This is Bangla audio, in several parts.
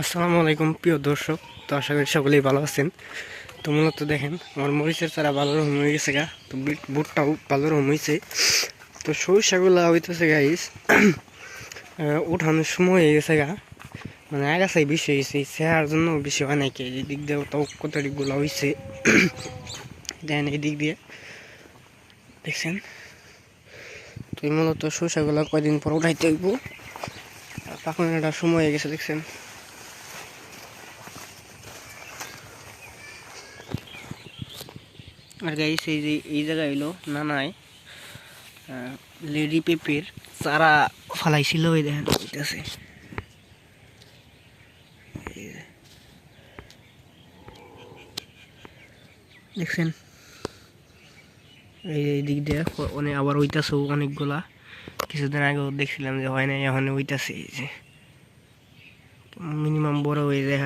আসসালামু আলাইকুম, প্রিয় দর্শক। তো আশা করি সকলেই ভালো আছেন। তো মূলত দেখেন, আমার মরিচের চারা ভালো রকম হয়ে গেছে গা। তো বুটটাও ভালো রকম হয়েছে তো সরিষাগুলো হইতেছে গাইস উঠানোর সময় হয়ে গেছে গা। মানে আগাছাই বেশি হয়ে গেছে চেহার জন্য বেশি হয় নাকি এই দিক দিয়ে তো কত দিকগুলো হয়েছে দেখেন এই দিক দিয়ে। দেখছেন? তো মূলত সরিষাগুলো কয়দিন পর উঠাইতে হইব। একটা সময় হয়ে গেছে, দেখছেন? আর গাইস এই যে এই জায়গায় হইল নানায় লেডি পেপের চারা ফালাইছিল ওই দেখেন এই দেখছেন? এই দিক দিয়ে অনেক আবার হইতাছে অনেকগুলা। কিছুদিন আগেও দেখছিলাম যে হয় না এখন হইতাছে, এই যে। মিনিমাম বড় হয়ে যায়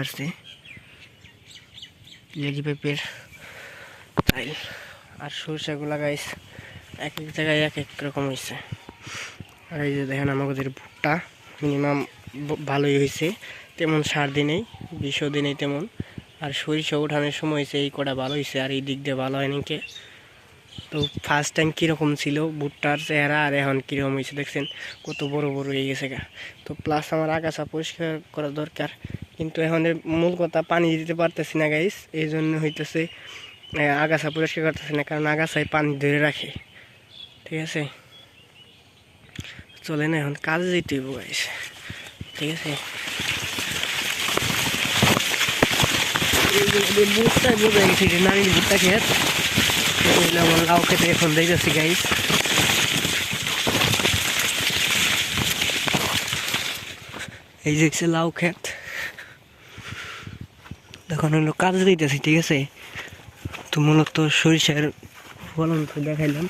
লেডি পেপের তাই আর সরষেগুলা গাইস এক এক জায়গায় এক এক রকম হয়েছে আর এই যে দেখেন আমাদের ভুট্টা মিনিমাম ভালোই হয়েছে তেমন সার দিনেই বিষও দিনেই তেমন। আর সরিষা উঠানোর সময় হয়েছে এই কটা ভালো হয়েছে আর এই দিক দিয়ে ভালো হয় নাকি তো ফার্স্ট টাইম কীরকম ছিল ভুট্টার চেহারা আর এখন কীরকম হয়েছে দেখছেন? কত বড় বড় হয়ে গেছে গা। তো প্লাস আমার আগাছা পরিষ্কার করা দরকার। কিন্তু এখন মূল কথা পানি দিতে পারতেছি না গাইস এই জন্য হইতেছে আগাছা পরিষ্কার করতেছে না, কারণ আগাছায় পানি ধরে রাখে। ঠিক আছে? চলে না, এখন কাজে যেতে হইব ঠিক আছে? বুটটা বোঝা গেছে যে নারীর খেত খেতে এখন দেখতেছি গাইস এই যে লাউ ক্ষেত। এখন হলো কাজ দিতেছি ঠিক আছে? তো মূলত সরিষার ফলন তো দেখাইলাম।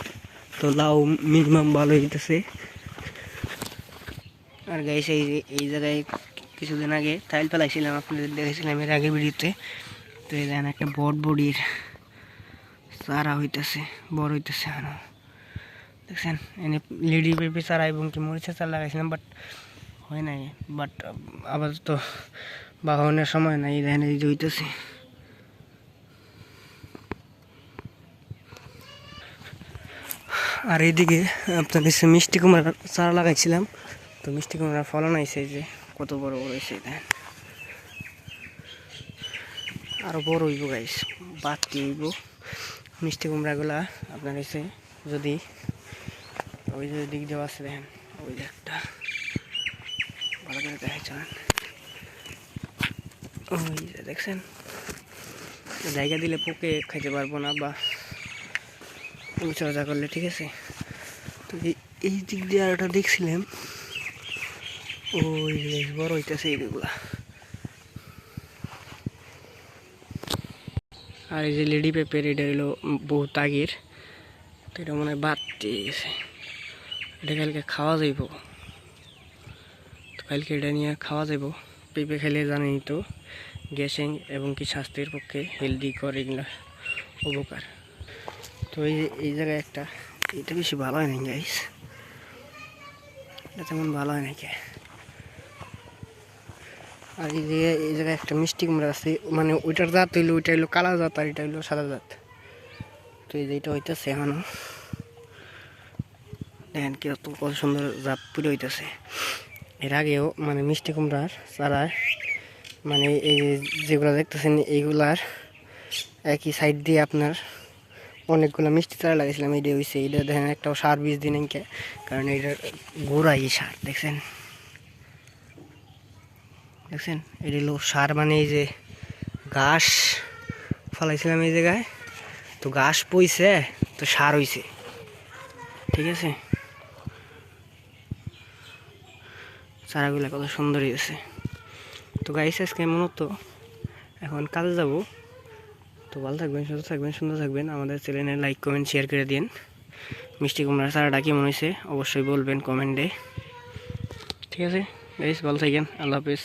তো লাউ মিনিমাম ভালো হইতেছে। আর গাইস এই এই জায়গায় কিছুদিন আগে টাইল ফেলাইছিলাম, আপনাদের দেখেছিলাম এর আগে ভিডিওতে। তো এই দেখেন একটা বট বডির চারা হইতেছে, বড় হইতেছে আরও। দেখছেন, এনে লেডি পেঁপে চারা এবং কি মরিচের চারা লাগাইছিলাম বাট হয় নাই। বাট আবার তো বাহনের সময় নাই দেখেন এই যে হইতেছে। আর এইদিকে আপনার হচ্ছে মিষ্টি কুমড়ার চারা লাগাইছিলাম। তো মিষ্টি কুমড়ার ফলন এই যে, কত বড় বড় হয়েছে দেখেন। আরও বড় হইব গাইস বাড়তি হইব। মিষ্টি কুমড়াগুলা আপনার হচ্ছে যদি, ওই যে দিক দেওয়া আছে দেখেন, ওই যে একটা। ভালো করে দেখা চলেন। ওই যে দেখছেন, জায়গা দিলে পোকে খাইতে পারব না বা পরিচর্যা করলে ঠিক আছে? তো এই- এই দিক দিয়ে আর ওটা দেখছিলাম। ওই বড় হইতেছে এইগুলা আর এই যে লেডি পেপের এটা হলো বহুত আগের। তো এটা মনে হয় বাড়তে গেছে। এটা কালকে খাওয়া যাইব। তো কালকে এটা নিয়ে খাওয়া যাইব। পেঁপে খেলে জানেনি তো গ্যাসিং এবং কি স্বাস্থ্যের পক্ষে হেলদি করে এগুলো উপকার। তো এই এই জায়গায় একটা, এটা বেশি ভালো হয় না গাইস এটা তেমন ভালো হয় নাকি আর এই যে, এই জায়গায় একটা মিষ্টি কুমড়া আছে মানে ওইটার জাত হইল, ওইটা হইল কালা জাত আর এটা হইল সাদা জাত। তো এই যে এটা হইতেছে এখনও। দেখেন কীরকম কত সুন্দর জাত পুরো হইতেছে। এর আগেও মানে মিষ্টি কুমড়ার চারার মানে এই যেগুলো দেখতেছেন, এইগুলার একই সাইড দিয়ে আপনার অনেকগুলো মিষ্টি চারা লাগাইছিলাম এইটা হয়েছে এইটা দেখেন একটা সার বীজ দিন এনকে কারণ এইটার গোড়াই সার, দেখছেন? দেখছেন? এটা সার মানে এই যে ঘাস ফলাইছিলাম এই জায়গায়, তো ঘাস পইছে, তো সার হইছে। ঠিক আছে? চারাগুলো কত সুন্দর হয়েছে তো গাইস আজকে মূলত এখন কাজে যাব। তো ভালো থাকবেন, সুস্থ থাকবেন, সুন্দর থাকবেন। আমাদের চ্যানেলে লাইক কমেন্ট শেয়ার করে দিন। মিষ্টি কুমড়ার চারাটা কেমন হয়েছে? অবশ্যই বলবেন কমেন্টে ঠিক আছে? বেশ, ভালো থাকেন। আল্লাহ হাফিজ।